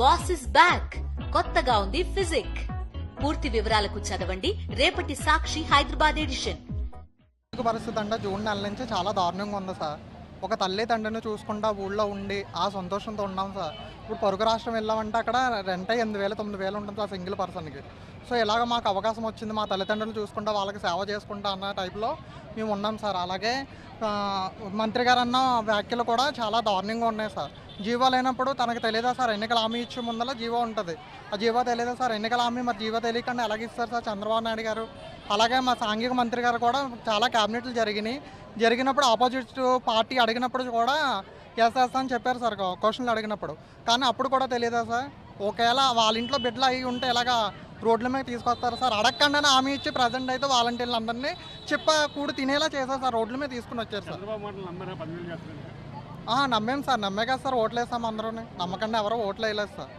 బాసిస్ is back. కొత్తగా ఉంది physique. పూర్తి వివరాలకు చదవండి. రేపటి సాక్షి హైదరాబాద్ ఎడిషన్. పరిస్థితి అంటే జూన్ నెల నుంచి చాలా దారుణంగా ఉంది సార్. ఒక తల్లి తండ్రిని చూసుకుంటా ఊళ్ళో ఉండి ఆ సంతోషంతో ఉన్నాం సార్. ఇప్పుడు పొరుగు రాష్ట్రం వెళ్ళామంటే అక్కడ రెంట్ ఎనిమిది వేలు తొమ్మిది వేలు ఉంటుంది సార్ సింగిల్ పర్సన్కి. సో ఇలాగ మాకు అవకాశం వచ్చింది మా తల్లిదండ్రులు చూసుకుంటా వాళ్ళకి సేవ చేసుకుంటా అన్న టైప్లో మేము ఉన్నాం సార్. అలాగే మంత్రి గారు అన్న వ్యాఖ్యలు కూడా చాలా దారుణంగా ఉన్నాయి సార్. జీవో లేనప్పుడు తనకు తెలియదా సార్? ఎన్నికల హామీ ఇచ్చే ముందర జీవో ఉంటుంది. ఆ జీవో తెలియదా సార్? ఎన్నికల హామీ? మరి జీవో తెలియకుండా ఎలాగ ఇస్తారు సార్ చంద్రబాబు నాయుడు గారు? అలాగే మా సాంఘిక మంత్రి గారు కూడా చాలా క్యాబినెట్లు జరిగినాయి. జరిగినప్పుడు ఆపోజిట్ పార్టీ అడిగినప్పుడు కూడా ఎస్ అని చెప్పారు సార్ క్వశ్చన్లు అడిగినప్పుడు. కానీ అప్పుడు కూడా తెలియదా సార్? ఒకవేళ వాళ్ళ ఇంట్లో బిడ్డలు అయి ఉంటే ఇలాగా రోడ్ల మీద తీసుకొస్తారు సార్? అడగకుండానే హామీ ఇచ్చి ప్రజెంట్ అయితే వాలంటీర్లు అందరినీ చెప్ప కూడి తినేలా చేశారు సార్ రోడ్ల మీద తీసుకుని వచ్చారు సార్. నమ్మేం సార్ నమ్మే కదా సార్ ఓట్లు వేసాం అందరూ నమ్మకండి ఎవరో ఓట్లు వేయలేదు సార్.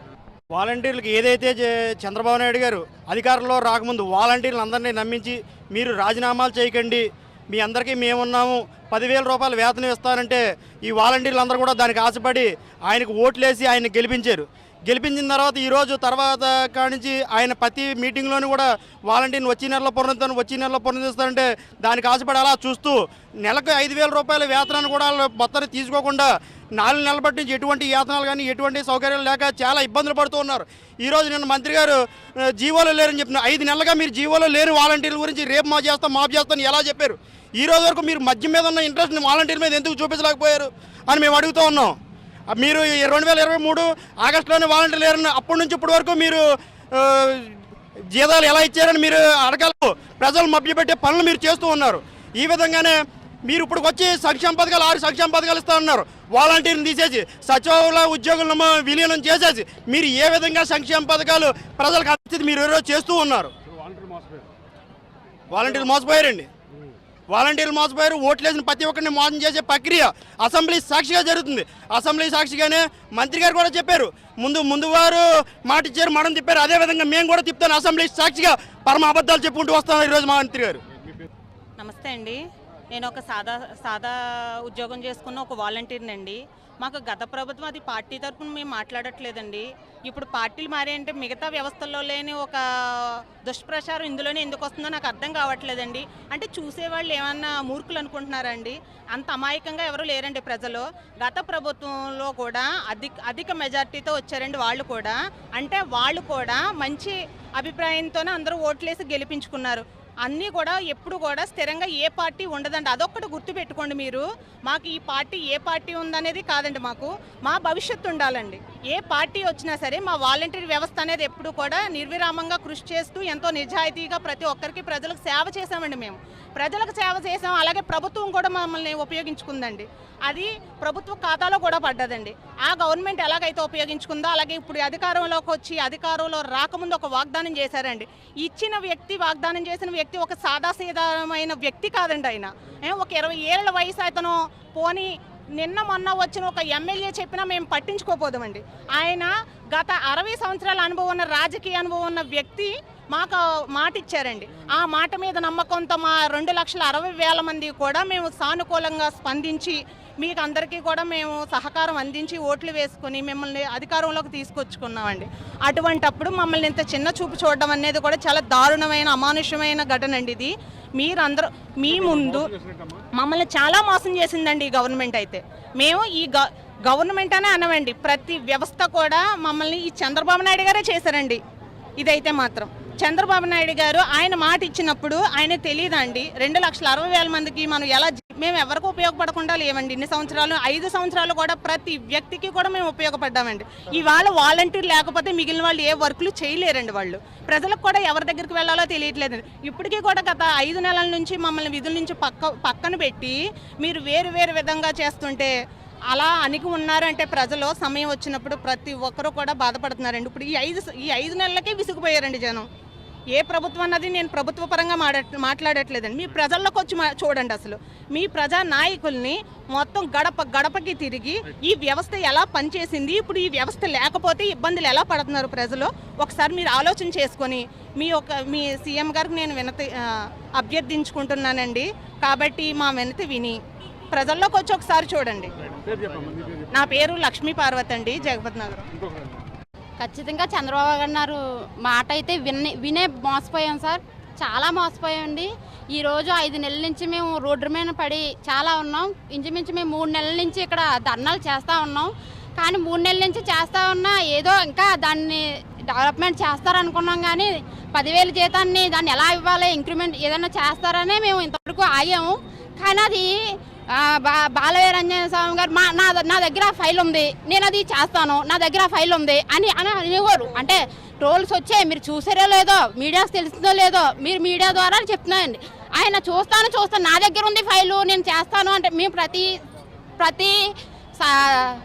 వాలంటీర్లకు ఏదైతే చే- చంద్రబాబు నాయుడు గారు అధికారంలో రాకముందు వాలంటీర్లు అందరినీ నమ్మించి మీరు రాజీనామాలు చేయకండి మీ అందరికీ మేమున్నాము పదివేల రూపాయలు వేతనం ఇస్తానంటే ఈ వాలంటీర్లు అందరూ కూడా దానికి ఆశపడి ఆయనకు ఓట్లేసి ఆయన గెలిపించారు. గెలిపించిన తర్వాత ఈరోజు తర్వాత కానించి ఆయన ప్రతి మీటింగ్లోనూ కూడా వాలంటీర్ని వచ్చే నెలలో పునరుద్ధరణ వచ్చే నెలలో పునరుద్ధరిస్తారంటే దానికి ఆశపడి అలా చూస్తూ నెలకు ఐదు వేల రూపాయల వేతనాన్ని కూడా వాళ్ళు మొత్తాన్ని తీసుకోకుండా నాలుగు నెలల బట్టి నుంచి ఎటువంటి వేతనాలు కానీ ఎటువంటి సౌకర్యాలు లేక చాలా ఇబ్బందులు పడుతూ ఉన్నారు. ఈరోజు నిన్న మంత్రి గారు జీవోలో లేరని చెప్పిన ఐదు నెలలుగా మీరు జీవోలో లేని వాలంటీర్ల గురించి రేపు మా చేస్తాం మాపు చేస్తాం ఎలా చెప్పారు? ఈ రోజు వరకు మీరు మధ్య మీద ఉన్న ఇంట్రెస్ట్ వాలంటీర్ మీద ఎందుకు చూపించలేకపోయారు అని మేము అడుగుతూ ఉన్నాం. మీరు రెండు వేల ఇరవై మూడు ఆగస్టులోనే వాలంటీర్ లేరని అప్పటి నుంచి ఇప్పటి వరకు మీరు జీతాలు ఎలా ఇచ్చారని మీరు అడగలరు ప్రజలు మభ్యపెట్టే పనులు మీరు చేస్తూ ఉన్నారు. ఈ విధంగానే మీరు ఇప్పుడు వచ్చి సంక్షేమ పథకాలు ఆరు సంక్షేమ పథకాలు ఇస్తా ఉన్నారు వాలంటీర్ని తీసేసి సచివాలయ ఉద్యోగులను విలీనం చేసేసి మీరు ఏ విధంగా సంక్షేమ పథకాలు ప్రజలకు అందించి మీరు ఈరోజు చేస్తూ ఉన్నారు? వాలంటీర్లు మోసపోయారండి. వాలంటీర్లు మోసపోయారు ఓట్లేసిన ప్రతి ఒక్కరిని మోసం చేసే ప్రక్రియ అసెంబ్లీ సాక్షిగా జరుగుతుంది. అసెంబ్లీ సాక్షిగానే మంత్రి గారు కూడా చెప్పారు. ముందు ముందు వారు మాట ఇచ్చారు మనం తిప్పారు. అదేవిధంగా మేము కూడా తిప్పుతాను అసెంబ్లీ సాక్షిగా పరమ అబద్ధాలు చెప్పుకుంటూ వస్తాం ఈరోజు మా మంత్రి గారు. నమస్తే అండి. నేను ఒక సాదా సాదా ఉద్యోగం చేసుకున్న ఒక వాలంటీర్ని అండి మాకు గత ప్రభుత్వం అది పార్టీ తరఫున మేము మాట్లాడట్లేదండి. ఇప్పుడు పార్టీలు మారాయంటే మిగతా వ్యవస్థల్లో లేని ఒక దుష్ప్రచారం ఇందులోనే ఎందుకు వస్తుందో నాకు అర్థం కావట్లేదండి. అంటే చూసేవాళ్ళు ఏమన్నా మూర్ఖులు అనుకుంటున్నారండి? అంత అమాయకంగా ఎవరు లేరండి ప్రజలు. గత ప్రభుత్వంలో కూడా అధిక అధిక మెజార్టీతో వచ్చారండి వాళ్ళు కూడా. అంటే వాళ్ళు కూడా మంచి అభిప్రాయంతోనే అందరూ ఓట్లేసి గెలిపించుకున్నారు. అన్నీ కూడా ఎప్పుడు కూడా స్థిరంగా ఏ పార్టీ ఉండదండి. అదొక్కటి గుర్తుపెట్టుకోండి మీరు. మాకు ఈ పార్టీ ఏ పార్టీ ఉందనేది కాదండి మాకు. మా భవిష్యత్తు ఉండాలండి. ఏ పార్టీ వచ్చినా సరే మా వాలంటీర్ వ్యవస్థ అనేది ఎప్పుడు కూడా నిర్విరామంగా కృషి చేస్తూ ఎంతో నిజాయితీగా ప్రతి ఒక్కరికి ప్రజలకు సేవ చేశామండి మేము. ప్రజలకు సేవ చేసాం అలాగే ప్రభుత్వం కూడా మమ్మల్ని ఉపయోగించుకుందండి. అది ప్రభుత్వ ఖాతాలో కూడా పడ్డదండి. ఆ గవర్నమెంట్ ఎలాగైతే ఉపయోగించుకుందో అలాగే ఇప్పుడు అధికారంలోకి వచ్చి అధికారంలో రాకముందు ఒక వాగ్దానం చేశారండి. ఇచ్చిన వ్యక్తి వాగ్దానం చేసిన వ్యక్తి ఒక సాదాసీదామైన వ్యక్తి కాదండి ఆయన. ఒక ఇరవై ఏళ్ళ వయసు అతను పోని నిన్న మొన్న వచ్చిన ఒక ఎమ్మెల్యే చెప్పినా మేము పట్టించుకోపోదామండి ఆయన గత అరవై సంవత్సరాల అనుభవం ఉన్న రాజకీయ అనుభవం ఉన్న వ్యక్తి మాకు మాట ఇచ్చారండి ఆ మాట మీద నమ్మకంతో మా రెండు లక్షల అరవై వేల మంది కూడా మేము సానుకూలంగా స్పందించి మీకు అందరికీ కూడా మేము సహకారం అందించి ఓట్లు వేసుకుని మిమ్మల్ని అధికారంలోకి తీసుకొచ్చుకున్నామండి. అటువంటప్పుడు మమ్మల్ని ఇంత చిన్న చూపు చూడడం అనేది కూడా చాలా దారుణమైన అమానుషమైన ఘటన అండి ఇది. మీరందరూ మీ ముందు మమ్మల్ని చాలా మోసం చేసిందండి ఈ గవర్నమెంట్ అయితే. మేము ఈ గ గవర్నమెంట్ అనే అనవండి. ప్రతి వ్యవస్థ కూడా మమ్మల్ని ఈ చంద్రబాబు నాయుడు గారే చేశారండి. ఇదైతే మాత్రం. చంద్రబాబు నాయుడు గారు ఆయన మాట ఇచ్చినప్పుడు ఆయన తెలియదండి. రెండు లక్షల అరవై వేల మందికి మనం ఎలా మేము ఎవరికి ఉపయోగపడకుండా లేవండి. ఇన్ని సంవత్సరాలు ఐదు సంవత్సరాలు కూడా ప్రతి వ్యక్తికి కూడా మేము ఉపయోగపడ్డామండి. ఇవాళ వాలంటీర్ లేకపోతే మిగిలిన వాళ్ళు ఏ వర్క్లు చేయలేరండి వాళ్ళు. ప్రజలకు కూడా ఎవరి దగ్గరికి వెళ్ళాలో తెలియట్లేదు. ఇప్పటికీ కూడా గత ఐదు నెలల నుంచి మమ్మల్ని విధుల నుంచి పక్క పక్కన పెట్టి మీరు వేరు వేరు విధంగా చేస్తుంటే అలా అణిగి ఉన్నారంటే ప్రజలు సమయం వచ్చినప్పుడు ప్రతి ఒక్కరూ కూడా బాధపడుతున్నారండి. ఇప్పుడు ఈ ఐదు ఈ ఐదు నెలలకే విసిగిపోయారండి జనం. ఏ ప్రభుత్వం అన్నది నేను ప్రభుత్వ పరంగా మాట్లాడట్లేదండి. మీ ప్రజల్లోకి వచ్చి మా- చూడండి అసలు. మీ ప్రజా నాయకుల్ని మొత్తం గడప గడపకి తిరిగి ఈ వ్యవస్థ ఎలా పనిచేసింది ఇప్పుడు ఈ వ్యవస్థ లేకపోతే ఇబ్బందులు ఎలా పడుతున్నారు ప్రజలు? ఒకసారి మీరు ఆలోచన చేసుకొని మీ యొక్క మీ సీఎం గారికి నేను వినతి అభ్యర్థించుకుంటున్నానండి. కాబట్టి మా వినతి విని ప్రజల్లోకి వచ్చి ఒకసారి చూడండి. నీ పేరు లక్ష్మీ పార్వతి అండి జగపతి నగరం. ఖచ్చితంగా చంద్రబాబు గారు మాట అయితే విని వినే మోసపోయాం సార్. చాలా మోసపోయామండి ఈరోజు ఐదు నెలల నుంచి మేము రోడ్డు మీద పడి చాలా ఉన్నాం. ఇంచుమించు మేము మూడు నెలల నుంచి ఇక్కడ ధర్నాలు చేస్తూ ఉన్నాం. కానీ మూడు నెలల నుంచి చేస్తూ ఉన్నా ఏదో ఇంకా దాన్ని డెవలప్మెంట్ చేస్తారనుకున్నాం కానీ పదివేల జీతాన్ని దాన్ని ఎలా ఇవ్వాలి ఇంక్రిమెంట్ ఏదైనా చేస్తారనే మేము ఇంతవరకు ఆగాము. కానీ అది బాలయ్య రంజన స్వామి గారు మా నా నా దగ్గర ఫైల్ ఉంది. నేను అది చేస్తాను. నా దగ్గర ఫైల్ ఉంది. అని అని అనేవారు. అంటే ట్రోల్స్ వచ్చాయి. మీరు చూసారో లేదో మీడియాస్ తెలిసిందో లేదో మీరు మీడియా ద్వారా చెప్తున్నాయండి. ఆయన చూస్తాను చూస్తాను. నా దగ్గర ఉంది ఫైలు. నేను చేస్తాను అంటే మేము ప్రతి ప్రతి సా-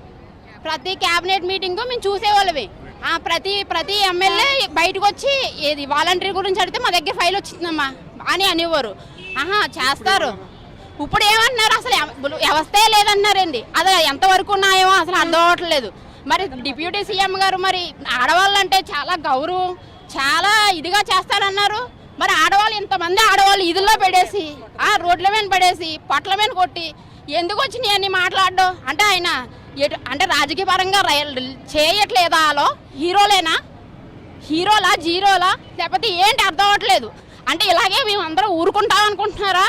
ప్రతి క్యాబినెట్ మీటింగ్ మేము చూసేవాళ్ళవి ప్రతి ప్రతి ఎమ్మెల్యే బయటకు వచ్చి ఏది వాలంటీర్ గురించి అడిగితే మా దగ్గర ఫైల్ వచ్చిందమ్మా అని అనేవారు. ఆహా చేస్తారు. ఇప్పుడు ఏమన్నారు అసలు వ్యవస్థే లేదన్నారండి. అది ఎంతవరకు ఉన్నాయో అసలు అర్థం అవ్వట్లేదు. మరి డిప్యూటీ సీఎం గారు మరి ఆడవాళ్ళంటే చాలా గౌరవం చాలా ఇదిగా చేస్తారన్నారు. మరి ఆడవాళ్ళు ఇంతమంది ఆడవాళ్ళు ఇదిలో పడేసి ఆ రోడ్ల మీద పడేసి పొట్ల మీద కొట్టి ఎందుకు వచ్చినాయి అన్ని మాట్లాడడం? అంటే ఆయన ఎటు అంటే రాజకీయ పరంగా చేయట్లేదా ఆలో? హీరోలేనా? హీరోలా జీరోలా? లేకపోతే ఏంటి అర్థం అవ్వట్లేదు? అంటే ఇలాగే మేము అందరం ఊరుకుంటాం అనుకుంటున్నారా?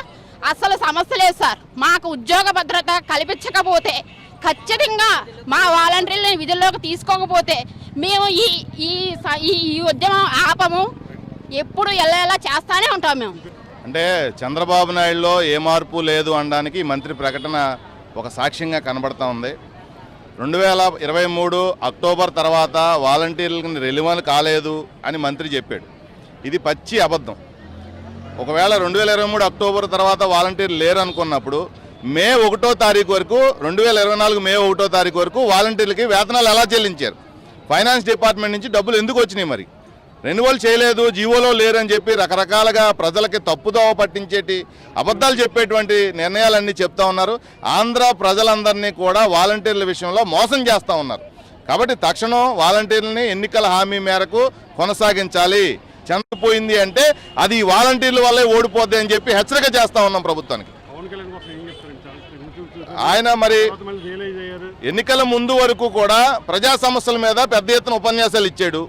అసలు సమస్య లేదు సార్. మాకు ఉద్యోగ భద్రత కల్పించకపోతే ఖచ్చితంగా మా వాలంటీర్లని విధుల్లోకి తీసుకోకపోతే మేము ఈ ఈ ఈ ఈ ఉద్యమం ఆపము. ఎప్పుడు ఎలా చేస్తానే ఉంటాం మేము. అంటే చంద్రబాబు నాయుడులో ఏ మార్పు లేదు అనడానికి ఈ మంత్రి ప్రకటన ఒక సాక్ష్యంగా కనబడతా ఉంది. రెండు వేల ఇరవై మూడు అక్టోబర్ తర్వాత వాలంటీర్లకు రెలివన్ కాలేదు అని మంత్రి చెప్పాడు. ఇది పచ్చి అబద్ధం. ఒకవేళ రెండు వేల ఇరవై మూడు అక్టోబర్ తర్వాత వాలంటీర్లు లేరు అనుకున్నప్పుడు మే ఒకటో తారీఖు వరకు రెండు వేల ఇరవై నాలుగు మే ఒకటో తారీఖు వరకు వాలంటీర్లకి వేతనాలు ఎలా చెల్లించారు? ఫైనాన్స్ డిపార్ట్మెంట్ నుంచి డబ్బులు ఎందుకు వచ్చినాయి మరి? రెన్యువల్ చేయలేదు జీవోలో లేరని చెప్పి రకరకాలుగా ప్రజలకి తప్పుదోవ పట్టించేటి అబద్ధాలు చెప్పేటువంటి నిర్ణయాలన్నీ చెప్తా ఉన్నారు. ఆంధ్ర ప్రజలందరినీ కూడా వాలంటీర్ల విషయంలో మోసం చేస్తూ ఉన్నారు. కాబట్టి తక్షణం వాలంటీర్లని ఎన్నికల హామీ మేరకు కొనసాగించాలి. చంద్రపోయింది అంటే అది వాలంటీర్ల వల్లే ఓడిపోద్ది అని చెప్పి హెచ్చరిక చేస్తా ఉన్నాం ప్రభుత్వానికి. ఆయన మరి ఎన్నికల ముందు వరకు కూడా ప్రజా సమస్యల మీద పెద్ద ఎత్తున ఉపన్యాసాలు ఇచ్చాడు.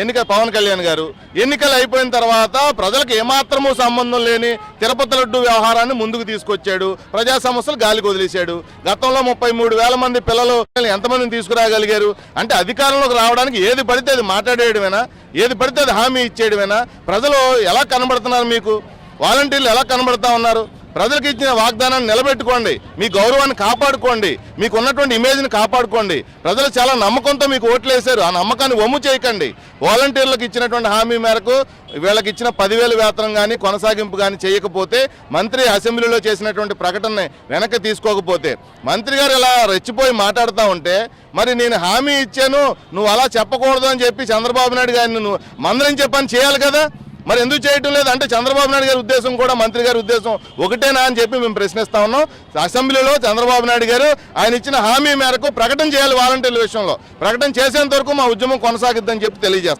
ఎన్నిక పవన్ కళ్యాణ్ గారు. ఎన్నికలు అయిపోయిన తర్వాత ప్రజలకు ఏమాత్రమూ సంబంధం లేని తిరుపతి లడ్డు వ్యవహారాన్ని ముందుకు తీసుకొచ్చాడు. ప్రజా సమస్యలు గాలికి వదిలేశాడు. గతంలో ముప్పై మూడు వేల మంది పిల్లలు ఎంతమందిని తీసుకురాగలిగారు? అంటే అధికారంలోకి రావడానికి ఏది పడితే అది మాట్లాడేయడమేనా? ఏది పడితే అది హామీ ఇచ్చేయడమేనా? ప్రజలు ఎలా కనబడుతున్నారు మీకు? వాలంటీర్లు ఎలా కనబడతా ఉన్నారు? ప్రజలకు ఇచ్చిన వాగ్దానాన్ని నిలబెట్టుకోండి. మీ గౌరవాన్ని కాపాడుకోండి. మీకు ఉన్నటువంటి ఇమేజ్ని కాపాడుకోండి. ప్రజలు చాలా నమ్మకంతో మీకు ఓట్లు వేశారు. ఆ నమ్మకాన్ని వమ్ము చేయకండి. వాలంటీర్లకు ఇచ్చినటువంటి హామీ మేరకు వీళ్ళకి ఇచ్చిన పదివేలు వేతనం కానీ కొనసాగింపు కానీ చేయకపోతే మంత్రి అసెంబ్లీలో చేసినటువంటి ప్రకటనని వెనక్కి తీసుకోకపోతే మంత్రి గారు ఇలా రెచ్చిపోయి మాట్లాడుతూ ఉంటే మరి నేను హామీ ఇచ్చాను నువ్వు అలా చెప్పకూడదు అని చెప్పి చంద్రబాబు నాయుడు గారిని నువ్వు మందరం చెప్పని చేయాలి కదా? మరి ఎందుకు చేయటం లేదు? అంటే చంద్రబాబు నాయుడు గారి ఉద్దేశం కూడా మంత్రి గారి ఉద్దేశం ఒకటేనా అని చెప్పి మేము ప్రశ్నిస్తా ఉన్నాం. అసెంబ్లీలో చంద్రబాబు నాయుడు గారు ఆయన ఇచ్చిన హామీ మేరకు ప్రకటన చేయాలి వాలంటీర్ల విషయంలో. ప్రకటన చేసేంత వరకు మా ఉద్యమం కొనసాగిద్దని చెప్పి తెలియజేస్తాం.